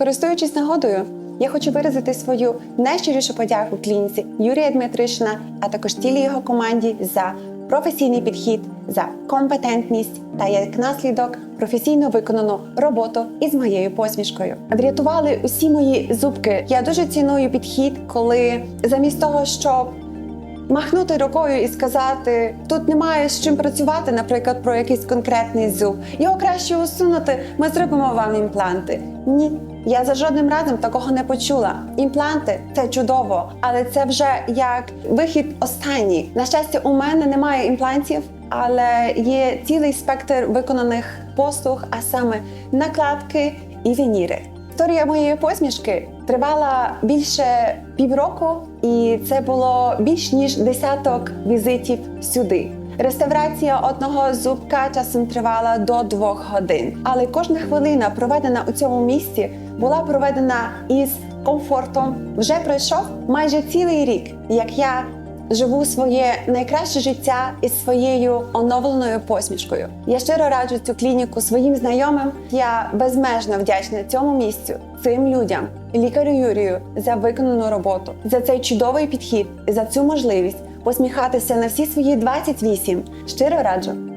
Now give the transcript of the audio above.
Користуючись нагодою, я хочу виразити свою найщирішу подяку клініці Юрія Дмитришина, а також цілій його команді за професійний підхід, за компетентність та як наслідок професійно виконану роботу із моєю посмішкою. Врятували усі мої зубки. Я дуже ціную підхід, коли замість того, щоб махнути рукою і сказати, тут немає з чим працювати, наприклад, про якийсь конкретний зуб. Його краще усунути. Ми зробимо вам імпланти. Ні. Я за жодним разом такого не почула. Імпланти це чудово, але це вже як вихід останній. На щастя, у мене немає імплантів, але є цілий спектр виконаних послуг, а саме накладки і вініри. Історія моєї посмішки тривала більше півроку, і це було більш ніж десяток візитів сюди. Реставрація одного зубка часом тривала до двох годин, але кожна хвилина, проведена у цьому місці, була проведена із комфортом. Вже пройшов майже цілий рік, як я живу своє найкраще життя із своєю оновленою посмішкою. Я щиро раджу цю клініку своїм знайомим. Я безмежно вдячна цьому місцю, цим людям, лікарю Юрію за виконану роботу, за цей чудовий підхід, за цю можливість посміхатися на всі свої 28. Щиро раджу.